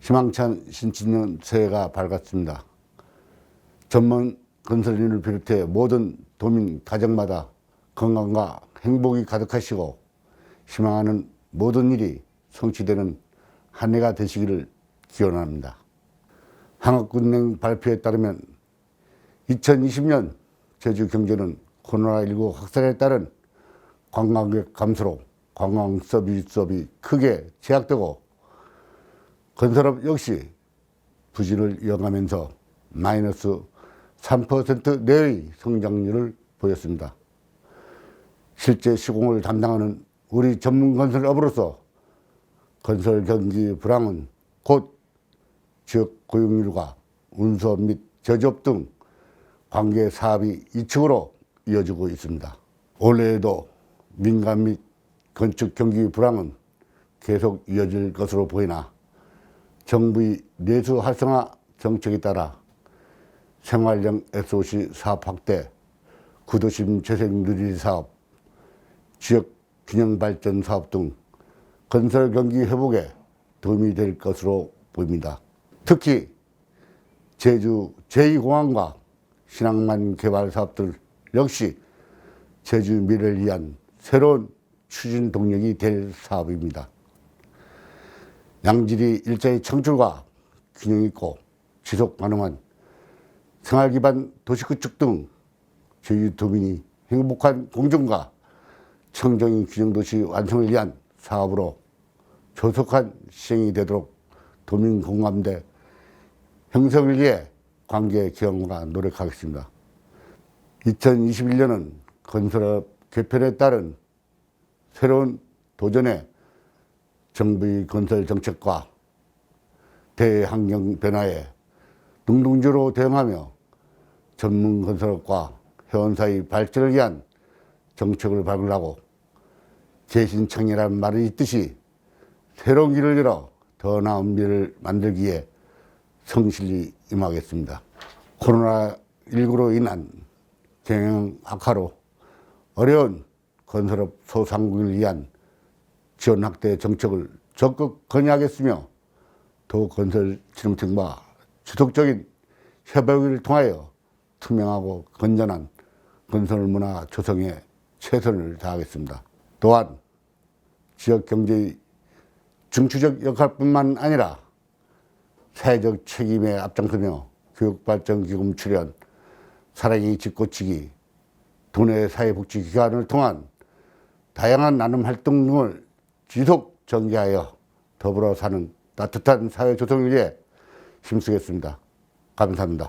희망찬 신진년 새해가 밝았습니다. 전문 건설인을 비롯해 모든 도민 가정마다 건강과 행복이 가득하시고 희망하는 모든 일이 성취되는 한 해가 되시기를 기원합니다. 한국은행 발표에 따르면 2020년 제주 경제는 코로나19 확산에 따른 관광객 감소로 관광 서비스업이 크게 제약되고 건설업 역시 부진을 이어가면서 마이너스 3% 내의 성장률을 보였습니다. 실제 시공을 담당하는 우리 전문 건설업으로서 건설 경기 불황은 곧 지역 고용률과 운수업 및 제조업 등 관계 사업이 이측으로 이어지고 있습니다. 올해에도 민간 및 건축 경기 불황은 계속 이어질 것으로 보이나 정부의 내수 활성화 정책에 따라 생활형 SOC 사업 확대, 구도심 재생 누리 사업, 지역 균형 발전 사업 등 건설 경기 회복에 도움이 될 것으로 보입니다. 특히 제주 제2공항과 신항만 개발 사업들 역시 제주 미래를 위한 새로운 추진 동력이 될 사업입니다. 양질의 일자리 창출과 균형 있고 지속 가능한 생활 기반 도시 구축 등 제주 도민이 행복한 공정과 청정인 균형 도시 완성을 위한 사업으로 조속한 시행이 되도록 도민 공감대 형성을 위해 관계 기관과 노력하겠습니다. 2021년은 건설업 개편에 따른 새로운 도전에 정부의 건설 정책과 대환경 변화에 능동적으로 대응하며 전문 건설업과 회원사의 발전을 위한 정책을 발굴하고 재신청이라는 말이 있듯이 새로운 길을 열어 더 나은 미래를 만들기 위해 성실히 임하겠습니다. 코로나19로 인한 경영 악화로 어려운 건설업 소상공인을 위한 지원 확대 정책을 적극 건의하겠으며 도 건설 진흥청과 지속적인 협약을 통하여 투명하고 건전한 건설 문화 조성에 최선을 다하겠습니다. 또한 지역 경제의 중추적 역할뿐만 아니라 사회적 책임에 앞장서며 교육발전기금 출연, 사랑의 집고치기, 도내 사회복지기관을 통한 다양한 나눔 활동 등을 지속 전개하여 더불어 사는 따뜻한 사회 조성을 위해 힘쓰겠습니다. 감사합니다.